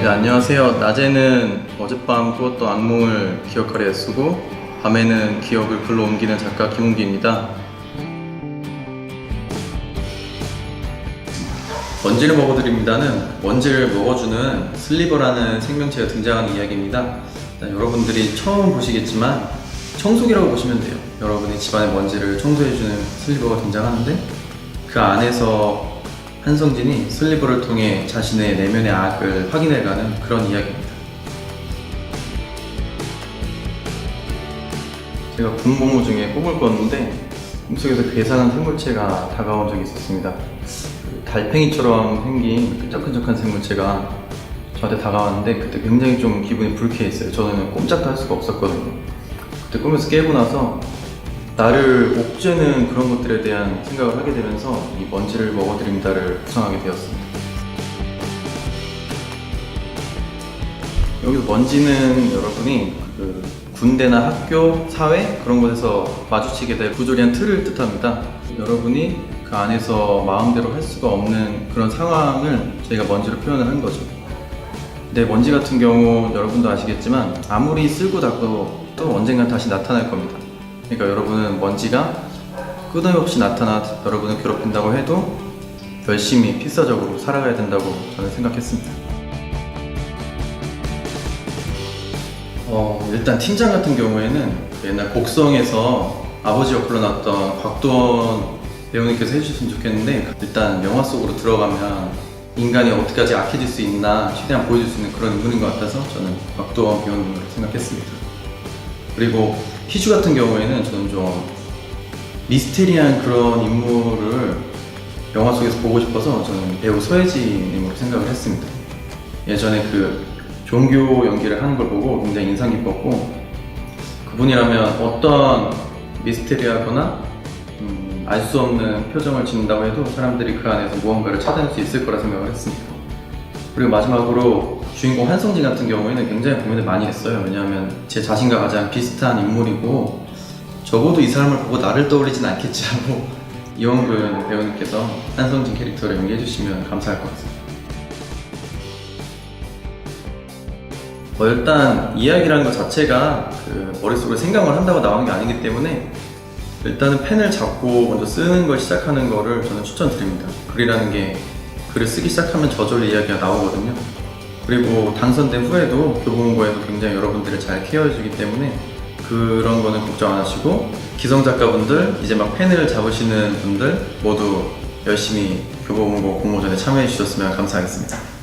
네, 안녕하세요. 낮에는 어젯밤 꾸었던 악몽을 기억하려 쓰고 밤에는 기억을 글로 옮기는 작가 김웅기입니다. 먼지를 먹어드립니다는 먼지를 먹어주는 슬리버라는 생명체가 등장하는 이야기입니다. 여러분들이 처음 보시겠지만 청소기라고 보시면 돼요. 여러분이 집안의 먼지를 청소해주는 슬리버가 등장하는데 그 안에서 한성진이 슬리버를 통해 자신의 내면의 악을 확인해가는 그런 이야기입니다. 제가 군복무 중에 꿈을 꿨는데 꿈속에서 괴상한 생물체가 다가온 적이 있었습니다. 그 달팽이처럼 생긴 끈적끈적한 생물체가 저한테 다가왔는데 그때 굉장히 좀 기분이 불쾌했어요. 저는 꼼짝도 할 수가 없었거든요. 그때 꿈에서 깨고 나서 나를 옥죄는 그런 것들에 대한 생각을 하게 되면서 이 먼지를 먹어드립니다를 구성하게 되었습니다. 여기서 먼지는 여러분이 그 군대나 학교, 사회 그런 곳에서 마주치게 될 부조리한 틀을 뜻합니다. 여러분이 그 안에서 마음대로 할 수가 없는 그런 상황을 저희가 먼지로 표현을 한 거죠. 근데 먼지 같은 경우 여러분도 아시겠지만 아무리 쓸고 닦아도 또 언젠간 다시 나타날 겁니다. 그러니까 여러분은 먼지가 끊임없이 나타나 여러분을 괴롭힌다고 해도 열심히 필사적으로 살아가야 된다고 저는 생각했습니다. 어, 일단 팀장 같은 경우에는 그 옛날 곡성에서 아버지 역할로 나왔던 곽도원 배우님께서 해주셨으면 좋겠는데 일단 영화 속으로 들어가면 인간이 어떻게까지 악해질 수 있나 최대한 보여줄 수 있는 그런 인물인 것 같아서 저는 곽도원 배우님으로 생각했습니다. 그리고 희주 같은 경우에는 저는 좀 미스테리한 그런 인물을 영화 속에서 보고 싶어서 저는 배우 서혜진님으로 생각을 했습니다. 예전에 그 종교 연기를 하는 걸 보고 굉장히 인상 깊었고 그분이라면 어떤 미스테리하거나 음, 알 수 없는 표정을 짓는다고 해도 사람들이 그 안에서 무언가를 찾아낼 수 있을 거라 생각을 했습니다. 그리고 마지막으로 주인공 한성진 같은 경우에는 굉장히 고민을 많이 했어요. 왜냐하면 제 자신과 가장 비슷한 인물이고 적어도 이 사람을 보고 나를 떠올리진 않겠지라고 이원근 배우님께서 한성진 캐릭터를 연기해 주시면 감사할 것 같습니다. 뭐 일단 이야기라는 것 자체가 그 머릿속으로 생각을 한다고 나오는 게 아니기 때문에 일단은 펜을 잡고 먼저 쓰는 걸 시작하는 거를 저는 추천드립니다. 글이라는 게 글을 쓰기 시작하면 저절로 이야기가 나오거든요. 그리고 당선된 후에도 교보문고에도 굉장히 여러분들을 잘 케어해주기 때문에 그런 거는 걱정 안 하시고 기성 작가분들 이제 막 펜을 잡으시는 분들 모두 열심히 교보문고 공모전에 참여해 주셨으면 감사하겠습니다.